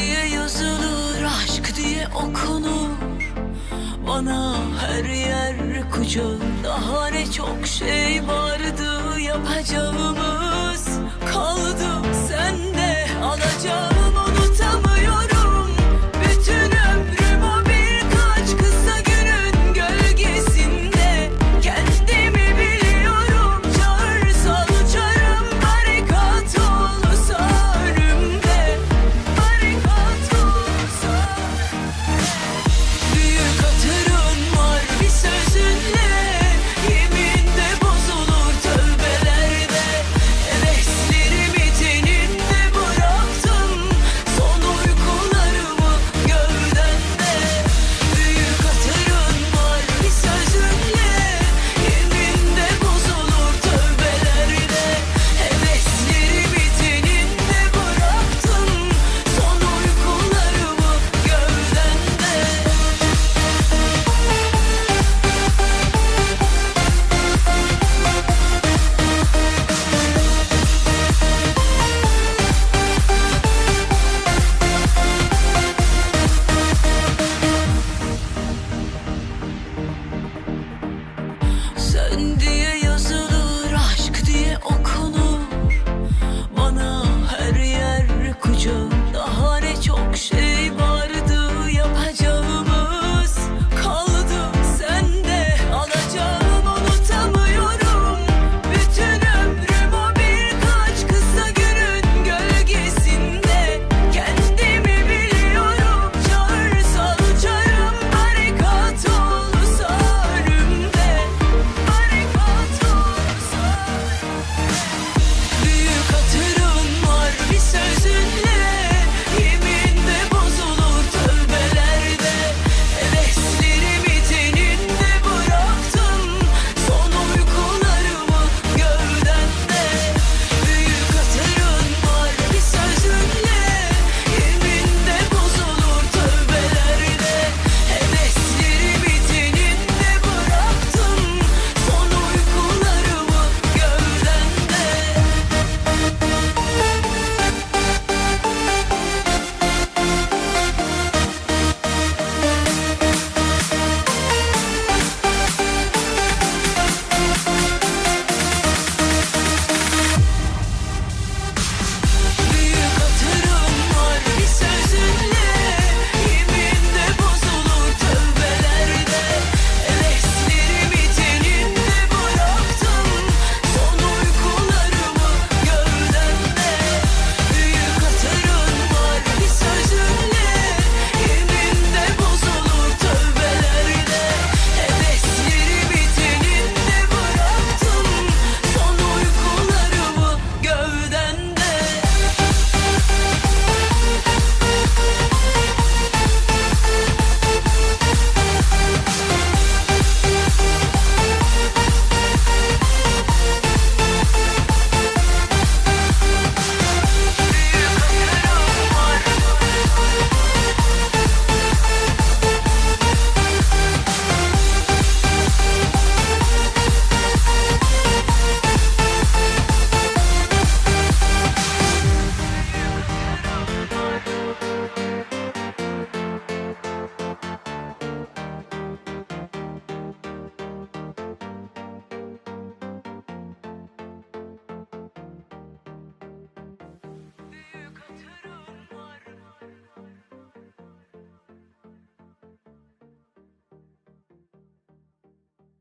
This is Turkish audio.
diye yazılır aşk diye okunur. Bana her yer kucak daha ne çok şey vardı yapacağımı